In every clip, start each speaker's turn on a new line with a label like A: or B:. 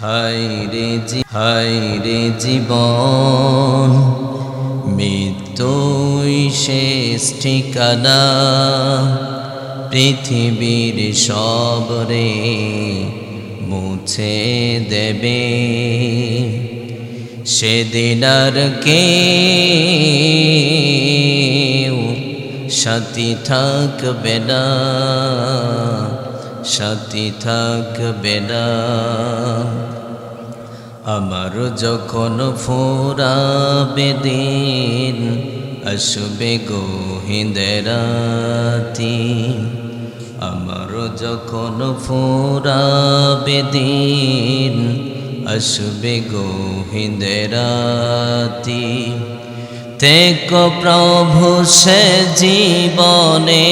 A: হায়রে জি হায়রে জীবন, মৃত্যুই শেষ ঠিকানা। পৃথিবীর সবরে মুছে দেবে। সেদিন আর কে সাথী থাকবে না। সাথী থাকবে না। আমার যখন ফোরাবে দিন, আসবে গো হিন্দেরাতি। আমার যখন ফোরাবে দিন, আসবে গো হিন্দেরাতি। তেকো প্রভু সে জীবনে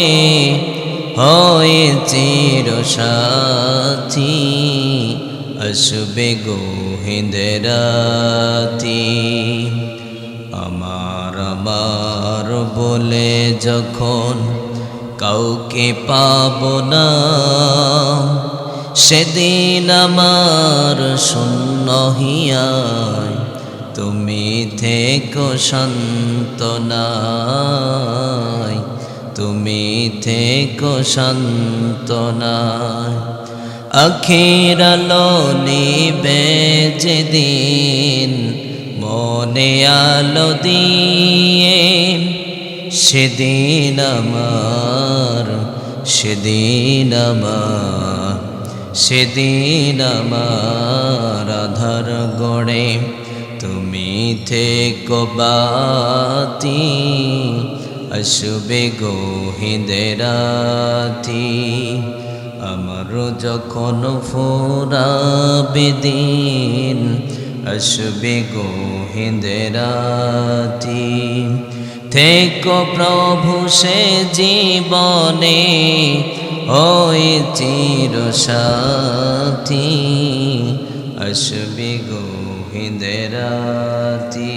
A: হয়ে চির সাথী, আসবে গো হিন্দেরাতি আমার আমার বলে যখন কাউকে পাব না, সেদিন আমার শূন্য হিয়ায় তুমি থেকো শান্তনায়। তুমি থেকো শান্তনায় আখের আলো নিবে যেদিন, মনে আলো দিয়ে সেদিন আমার সেদিন আমার সেদিন আমার আধার গড়ে। তুমি থেকো বাতি আসবে গো হিন্দেরাতি আমার যখন ফোরাবে দিন আসবে গো হিন্দেরাতি থেকো প্রভু সে জীবনে, ওই চির সাথী। আসবে গো হিন্দেরাতি